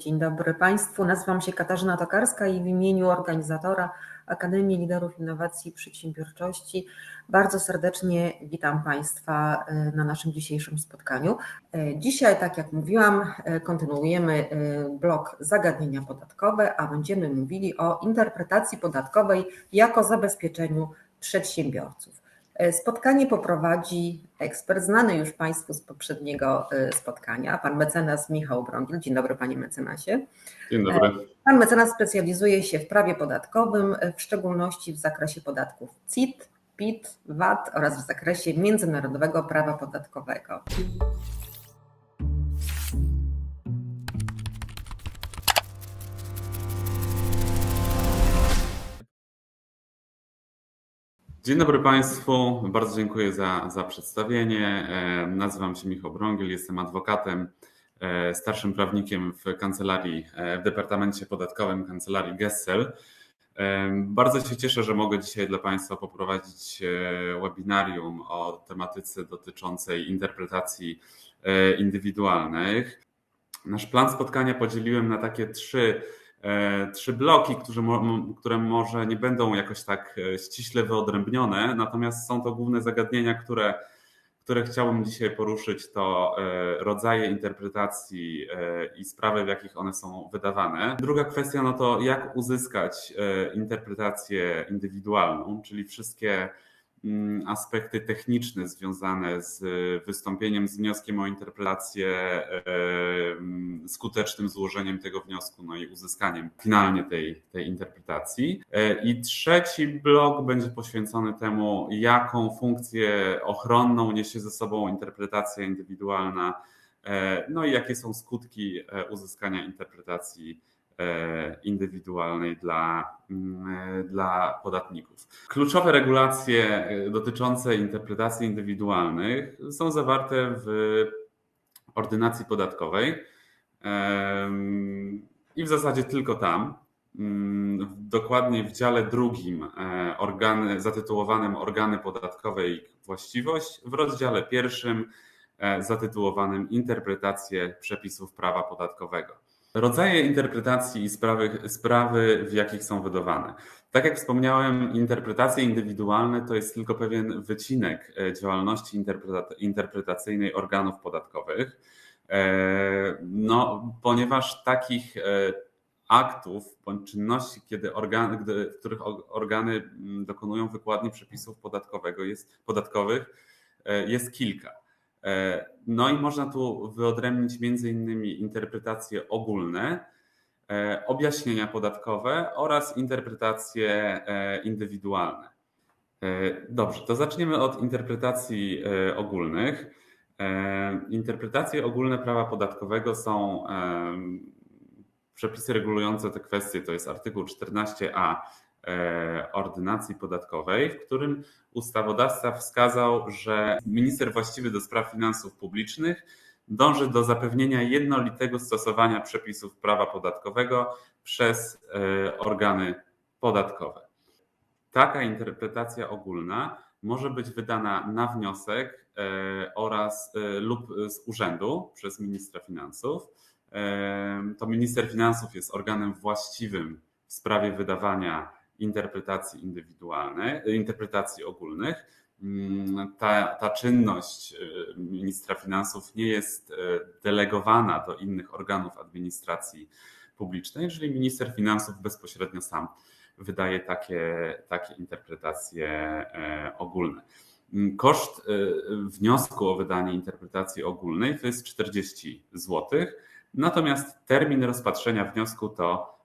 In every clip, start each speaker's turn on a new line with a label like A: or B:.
A: Dzień dobry Państwu. Nazywam się Katarzyna Tokarska i w imieniu organizatora Akademii Liderów Innowacji i Przedsiębiorczości bardzo serdecznie witam Państwa e, na naszym dzisiejszym spotkaniu. E, dzisiaj, tak jak mówiłam, e, kontynuujemy blok zagadnienia podatkowe, a będziemy mówili o interpretacji podatkowej jako zabezpieczeniu przedsiębiorców. Spotkanie poprowadzi ekspert znany już Państwu z poprzedniego spotkania, pan mecenas Michał Brądl. Dzień dobry Panie mecenasie.
B: Dzień dobry.
A: Pan mecenas specjalizuje się w prawie podatkowym, w szczególności w zakresie podatków CIT, PIT, VAT oraz w zakresie międzynarodowego prawa podatkowego.
B: Dzień dobry Państwu, bardzo dziękuję za, za przedstawienie. E, nazywam się Michał Brągiel, jestem adwokatem, e, starszym prawnikiem w kancelarii, e, w Departamencie Podatkowym Kancelarii Gessel. Bardzo się cieszę, że mogę dzisiaj dla Państwa poprowadzić webinarium o tematyce dotyczącej interpretacji indywidualnych. Nasz plan spotkania podzieliłem na takie trzy trzy bloki, które, które może nie będą jakoś tak e, ściśle wyodrębnione, natomiast są to główne zagadnienia, które, które chciałbym dzisiaj poruszyć, to e, rodzaje interpretacji i sprawy, w jakich one są wydawane. Druga kwestia, no to jak uzyskać interpretację indywidualną, czyli wszystkie aspekty techniczne związane z wystąpieniem z wnioskiem o interpretację, e, mm, skutecznym złożeniem tego wniosku, no i uzyskaniem finalnie tej, tej interpretacji. E, I trzeci blok będzie poświęcony temu, jaką funkcję ochronną niesie ze sobą interpretacja indywidualna, e, no i jakie są skutki uzyskania interpretacji E, indywidualnej dla, mm, dla podatników. Kluczowe regulacje e, dotyczące interpretacji indywidualnych są zawarte w ordynacji podatkowej i w zasadzie tylko tam. Mm, dokładnie w dziale drugim e, organy, zatytułowanym Organy podatkowe i właściwość, w rozdziale pierwszym zatytułowanym Interpretacje przepisów prawa podatkowego. Rodzaje interpretacji i sprawy, sprawy, w jakich są wydawane. Tak jak wspomniałem, interpretacje indywidualne to jest tylko pewien wycinek e, działalności interpretacyjnej organów podatkowych. E, no, ponieważ takich e, aktów bądź czynności, kiedy organy, w których organy mm, dokonują wykładni przepisów podatkowego jest, podatkowych, jest kilka. E, no i można tu wyodrębnić między innymi interpretacje ogólne, e, objaśnienia podatkowe oraz interpretacje e, indywidualne. Dobrze, to zaczniemy od interpretacji ogólnych. Interpretacje ogólne prawa podatkowego są przepisy regulujące te kwestie, to jest artykuł 14a E, ordynacji podatkowej, w którym ustawodawca wskazał, że minister właściwy do spraw finansów publicznych dąży do zapewnienia jednolitego stosowania przepisów prawa podatkowego przez e, organy podatkowe. Taka interpretacja ogólna może być wydana na wniosek e, oraz lub z urzędu przez ministra finansów. To minister finansów jest organem właściwym w sprawie wydawania interpretacji indywidualnej, interpretacji ogólnych. Mm, ta, ta czynność y, ministra finansów nie jest y, delegowana do innych organów administracji publicznej, czyli minister finansów bezpośrednio sam wydaje takie, takie interpretacje e, ogólne. Mm, koszt y, wniosku o wydanie interpretacji ogólnej to jest 40 zł, natomiast termin rozpatrzenia wniosku to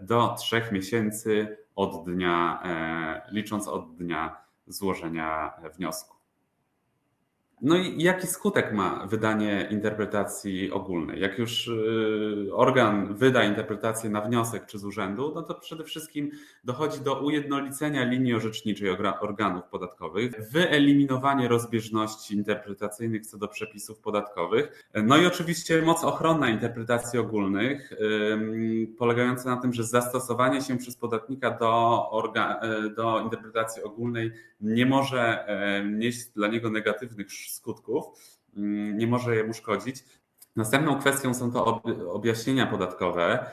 B: do trzech miesięcy od dnia, e, licząc od dnia złożenia wniosku. No i jaki skutek ma wydanie interpretacji ogólnej? Jak już y, organ wyda interpretację na wniosek czy z urzędu, no to przede wszystkim dochodzi do ujednolicenia linii orzeczniczej organów podatkowych, wyeliminowanie rozbieżności interpretacyjnych co do przepisów podatkowych, no i oczywiście moc ochronna interpretacji ogólnych, polegająca na tym, że zastosowanie się przez podatnika do, organ, e, do interpretacji ogólnej nie może e, nieść dla niego negatywnych skutków, mm, nie może jemu szkodzić. Następną kwestią są to objaśnienia podatkowe.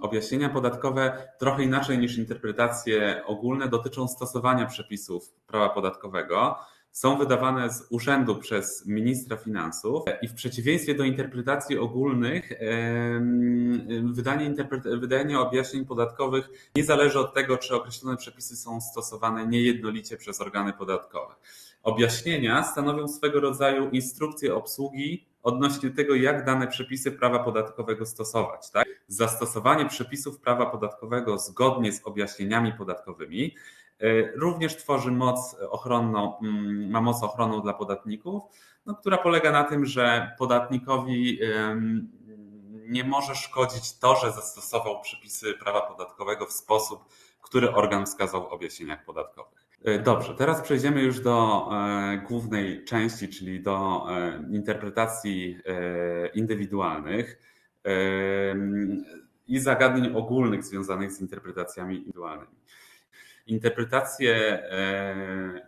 B: Objaśnienia podatkowe trochę inaczej niż interpretacje ogólne dotyczą stosowania przepisów prawa podatkowego. Są wydawane z urzędu przez ministra finansów i w przeciwieństwie do interpretacji ogólnych, wydanie, wydanie objaśnień podatkowych nie zależy od tego, czy określone przepisy są stosowane niejednolicie przez organy podatkowe. Objaśnienia stanowią swego rodzaju instrukcje obsługi odnośnie tego, jak dane przepisy prawa podatkowego stosować. Tak? Zastosowanie przepisów prawa podatkowego zgodnie z objaśnieniami podatkowymi e, również tworzy moc ochronną, mm, ma moc ochronną dla podatników, no, która polega na tym, że podatnikowi nie może szkodzić to, że zastosował przepisy prawa podatkowego w sposób, który organ wskazał w objaśnieniach podatkowych. E, dobrze, teraz przejdziemy już do e, głównej części, czyli do e, interpretacji indywidualnych i zagadnień ogólnych związanych z interpretacjami indywidualnymi. Interpretacje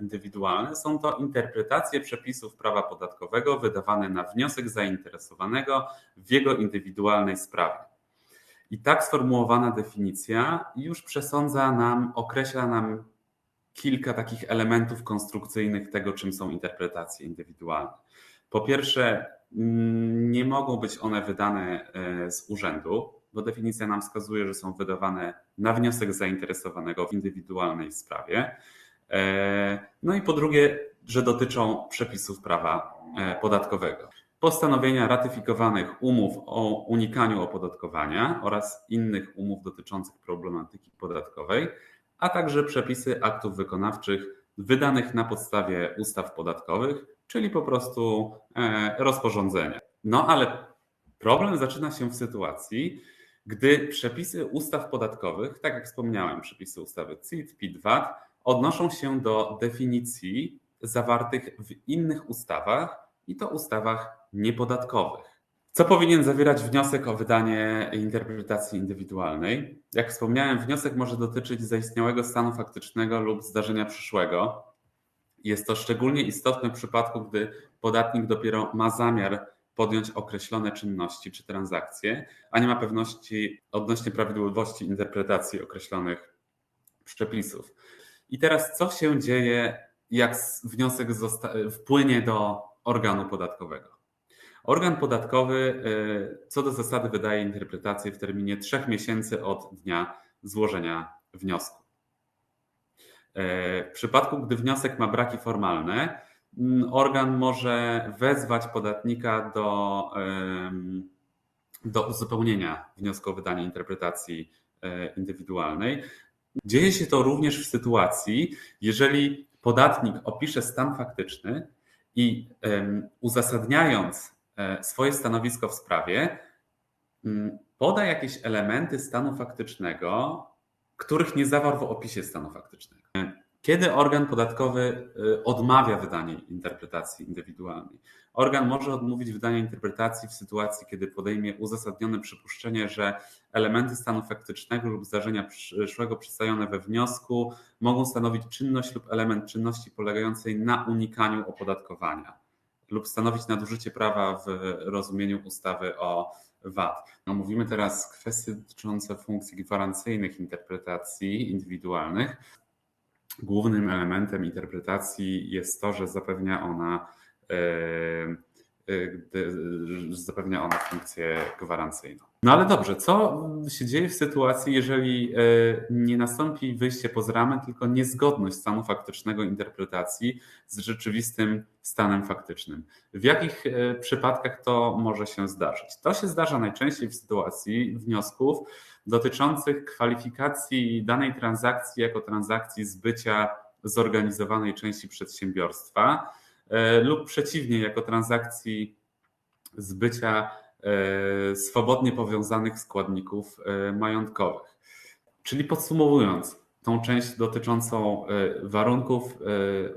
B: indywidualne są to interpretacje przepisów prawa podatkowego wydawane na wniosek zainteresowanego w jego indywidualnej sprawie. I tak sformułowana definicja już przesądza nam, określa nam kilka takich elementów konstrukcyjnych tego, czym są interpretacje indywidualne. Po pierwsze, mm, nie mogą być one wydane e, z urzędu, bo definicja nam wskazuje, że są wydawane na wniosek zainteresowanego w indywidualnej sprawie. E, no i po drugie, że dotyczą przepisów prawa e, podatkowego. Postanowienia ratyfikowanych umów o unikaniu opodatkowania oraz innych umów dotyczących problematyki podatkowej a także przepisy aktów wykonawczych wydanych na podstawie ustaw podatkowych, czyli po prostu e, rozporządzenia. No ale problem zaczyna się w sytuacji, gdy przepisy ustaw podatkowych, tak jak wspomniałem, przepisy ustawy CIT, PIT, VAT, odnoszą się do definicji zawartych w innych ustawach i to ustawach niepodatkowych. Co powinien zawierać wniosek o wydanie interpretacji indywidualnej? Jak wspomniałem, wniosek może dotyczyć zaistniałego stanu faktycznego lub zdarzenia przyszłego. Jest to szczególnie istotne w przypadku, gdy podatnik dopiero ma zamiar podjąć określone czynności czy transakcje, a nie ma pewności odnośnie prawidłowości interpretacji określonych przepisów. I teraz, co się dzieje, jak wniosek wpłynie do organu podatkowego? Organ podatkowy y, co do zasady wydaje interpretację w terminie trzech miesięcy od dnia złożenia wniosku. Y, w przypadku, gdy wniosek ma braki formalne, mm, organ może wezwać podatnika do, do uzupełnienia wniosku o wydanie interpretacji y, indywidualnej. Dzieje się to również w sytuacji, jeżeli podatnik opisze stan faktyczny i uzasadniając swoje stanowisko w sprawie, mm, poda jakieś elementy stanu faktycznego, których nie zawarł w opisie stanu faktycznego. Kiedy organ podatkowy e, odmawia wydania interpretacji indywidualnej? Organ może odmówić wydania interpretacji w sytuacji, kiedy podejmie uzasadnione przypuszczenie, że elementy stanu faktycznego lub zdarzenia przyszłego przedstawione we wniosku mogą stanowić czynność lub element czynności polegającej na unikaniu opodatkowania lub stanowić nadużycie prawa w rozumieniu ustawy o VAT. No, mówimy teraz kwestie dotyczące funkcji gwarancyjnych interpretacji indywidualnych. Głównym elementem interpretacji jest to, że zapewnia ona e, e, zapewnia ona funkcję gwarancyjną. No ale dobrze, co się dzieje w sytuacji, jeżeli e, nie nastąpi wyjście poza ramę, tylko niezgodność stanu faktycznego interpretacji z rzeczywistym stanem faktycznym? W jakich e, przypadkach to może się zdarzyć? To się zdarza najczęściej w sytuacji wniosków dotyczących kwalifikacji danej transakcji jako transakcji zbycia zorganizowanej części przedsiębiorstwa lub przeciwnie, jako transakcji zbycia E, swobodnie powiązanych składników e, majątkowych. Czyli podsumowując, tą część dotyczącą e, warunków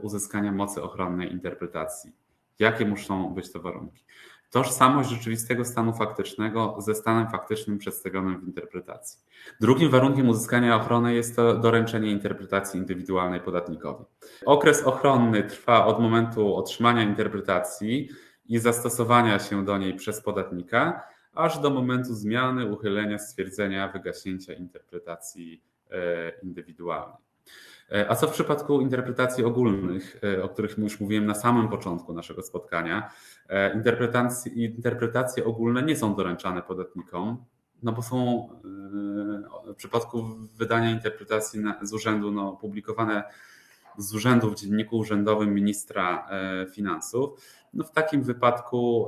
B: uzyskania mocy ochronnej interpretacji. Jakie muszą być te warunki? Tożsamość rzeczywistego stanu faktycznego ze stanem faktycznym przedstawionym w interpretacji. Drugim warunkiem uzyskania ochrony jest to doręczenie interpretacji indywidualnej podatnikowi. Okres ochronny trwa od momentu otrzymania interpretacji i zastosowania się do niej przez podatnika, aż do momentu zmiany, uchylenia, stwierdzenia, wygaśnięcia interpretacji indywidualnej. A co w przypadku interpretacji ogólnych, o których już mówiłem na samym początku naszego spotkania? Interpretacje, interpretacje ogólne nie są doręczane podatnikom, no bo są w przypadku wydania interpretacji z urzędu no, publikowane z urzędu w dzienniku urzędowym ministra finansów. No w takim wypadku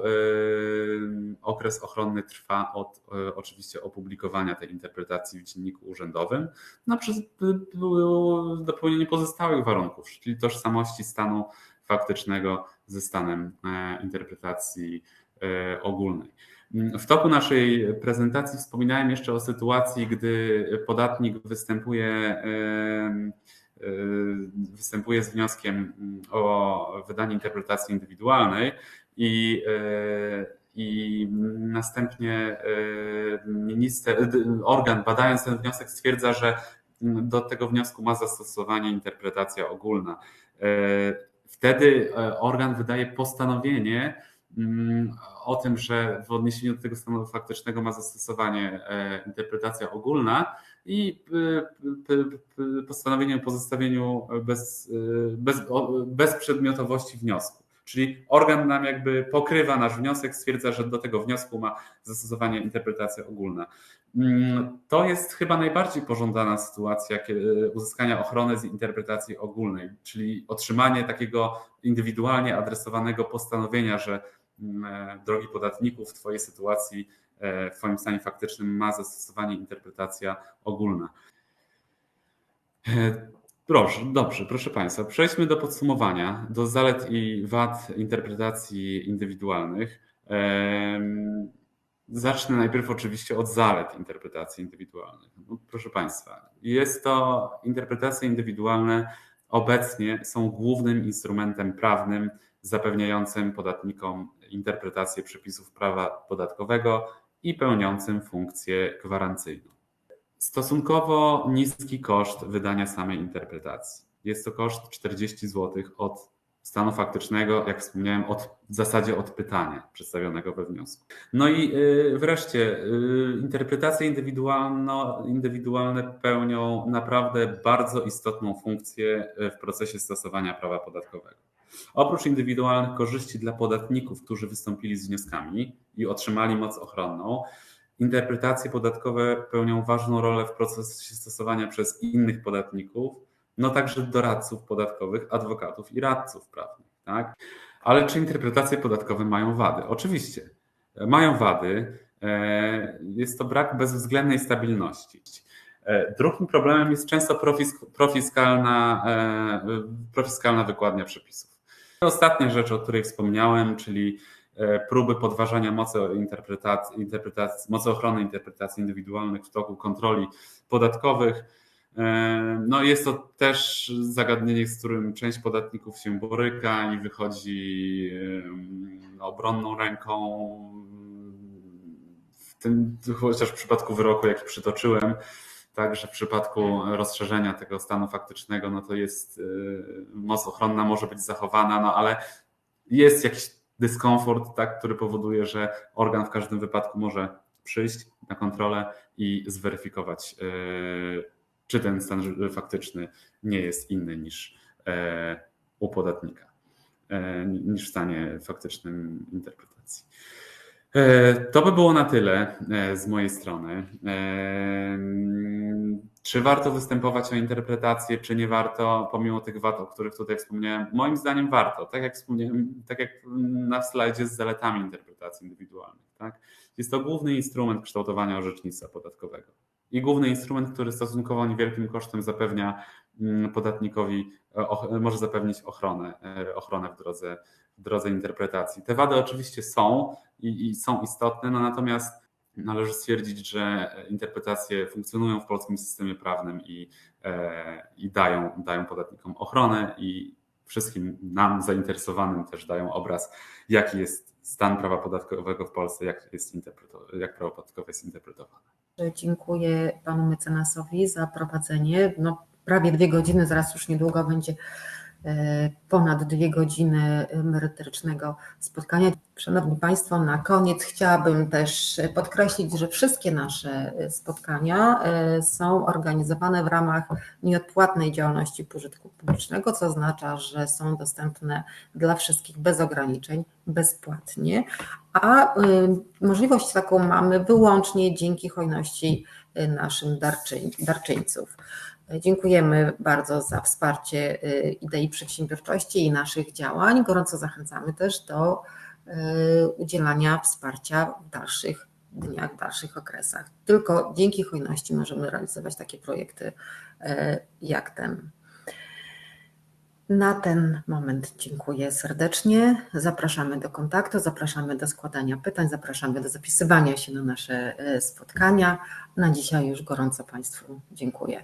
B: okres ochronny trwa od oczywiście opublikowania tej interpretacji w dzienniku urzędowym no przez dopełnienie pozostałych warunków, czyli tożsamości stanu faktycznego ze stanem interpretacji ogólnej. W toku naszej prezentacji wspominałem jeszcze o sytuacji, gdy podatnik występuje, występuje z wnioskiem o wydanie interpretacji indywidualnej i, i następnie minister, organ badając ten wniosek stwierdza, że do tego wniosku ma zastosowanie interpretacja ogólna. Wtedy organ wydaje postanowienie, o tym, że w odniesieniu do tego stanu faktycznego ma zastosowanie interpretacja ogólna i postanowienie o pozostawieniu bez, bez, bezprzedmiotowości wniosku. Czyli organ nam jakby pokrywa nasz wniosek, stwierdza, że do tego wniosku ma zastosowanie interpretacja ogólna. To jest chyba najbardziej pożądana sytuacja uzyskania ochrony z interpretacji ogólnej, czyli otrzymanie takiego indywidualnie adresowanego postanowienia, że drogi podatniku, w Twojej sytuacji, w Twoim stanie faktycznym ma zastosowanie interpretacja ogólna. Proszę, dobrze, proszę Państwa, przejdźmy do podsumowania, do zalet i wad interpretacji indywidualnych. Zacznę najpierw oczywiście od zalet interpretacji indywidualnych. No, proszę Państwa, jest to interpretacje indywidualne obecnie są głównym instrumentem prawnym zapewniającym podatnikom interpretację przepisów prawa podatkowego i pełniącym funkcję gwarancyjną. Stosunkowo niski koszt wydania samej interpretacji. Jest to koszt 40 zł od stanu faktycznego, jak wspomniałem, od, w zasadzie od pytania przedstawionego we wniosku. No i wreszcie interpretacje indywidualne pełnią naprawdę bardzo istotną funkcję w procesie stosowania prawa podatkowego. Oprócz indywidualnych korzyści dla podatników, którzy wystąpili z wnioskami i otrzymali moc ochronną, interpretacje podatkowe pełnią ważną rolę w procesie stosowania przez innych podatników, no także doradców podatkowych, adwokatów i radców prawnych. Tak? Ale czy interpretacje podatkowe mają wady? Oczywiście. Mają wady. Jest to brak bezwzględnej stabilności. Drugim problemem jest często profiskalna, profiskalna wykładnia przepisów. Ostatnia rzecz, o której wspomniałem, czyli próby podważania mocy, interpretacji, interpretacji, mocy ochrony interpretacji indywidualnych w toku kontroli podatkowych. No jest to też zagadnienie, z którym część podatników się boryka i wychodzi obronną ręką. W tym, chociaż w przypadku wyroku, jaki przytoczyłem, Także w przypadku rozszerzenia tego stanu faktycznego, no to jest moc ochronna może być zachowana, no ale jest jakiś dyskomfort, tak, który powoduje, że organ w każdym wypadku może przyjść na kontrolę i zweryfikować, czy ten stan faktyczny nie jest inny niż u podatnika, niż w stanie faktycznym interpretacji. To by było na tyle z mojej strony. Czy warto występować o interpretację, czy nie warto, pomimo tych wad, o których tutaj wspomniałem? Moim zdaniem warto. Tak jak wspomniałem, tak jak na slajdzie z zaletami interpretacji indywidualnych. Tak? Jest to główny instrument kształtowania orzecznictwa podatkowego i główny instrument, który stosunkowo niewielkim kosztem zapewnia podatnikowi, może zapewnić ochronę, ochronę w drodze, w drodze interpretacji. Te wady oczywiście są i, i są istotne, no natomiast należy stwierdzić, że interpretacje funkcjonują w polskim systemie prawnym i, i dają, dają podatnikom ochronę i wszystkim nam zainteresowanym też dają obraz, jaki jest stan prawa podatkowego w Polsce, jak, jest jak prawo podatkowe jest interpretowane.
A: Dziękuję panu mecenasowi za prowadzenie. No, prawie dwie godziny, zaraz już niedługo będzie e, ponad dwie godziny merytorycznego spotkania. Szanowni Państwo, na koniec chciałabym też podkreślić, że wszystkie nasze spotkania e, są organizowane w ramach nieodpłatnej działalności pożytku publicznego, co oznacza, że są dostępne dla wszystkich bez ograniczeń, bezpłatnie, a możliwość taką mamy wyłącznie dzięki hojności naszym darczyń, darczyńców. Dziękujemy bardzo za wsparcie y, idei przedsiębiorczości i naszych działań. Gorąco zachęcamy też do udzielania wsparcia w dalszych dniach, w dalszych okresach. Tylko dzięki hojności możemy realizować takie projekty jak ten. Na ten moment dziękuję serdecznie. Zapraszamy do kontaktu, zapraszamy do składania pytań, zapraszamy do zapisywania się na nasze spotkania. Na dzisiaj już gorąco Państwu dziękuję.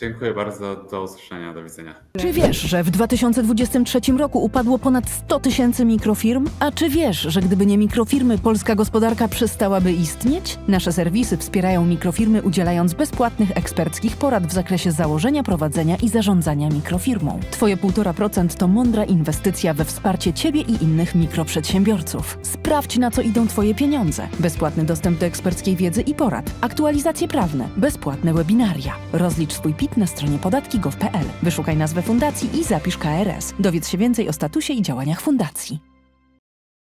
B: Dziękuję bardzo, do usłyszenia, do widzenia.
C: Czy wiesz, że w 2023 roku upadło ponad 100 tysięcy mikrofirm? A czy wiesz, że gdyby nie mikrofirmy, polska gospodarka przestałaby istnieć? Nasze serwisy wspierają mikrofirmy, udzielając bezpłatnych eksperckich porad w zakresie założenia, prowadzenia i zarządzania mikrofirmą. Twoje 1,5% to mądra inwestycja we wsparcie Ciebie i innych mikroprzedsiębiorców. Sprawdź, na co idą Twoje pieniądze. Bezpłatny dostęp do eksperckiej wiedzy i porad. Aktualizacje prawne. Bezpłatne webinaria. Rozlicz swój PIT na stronie podatki.gov.pl. Wyszukaj nazwę fundacji i zapisz KRS. Dowiedz się więcej o statusie i działaniach fundacji.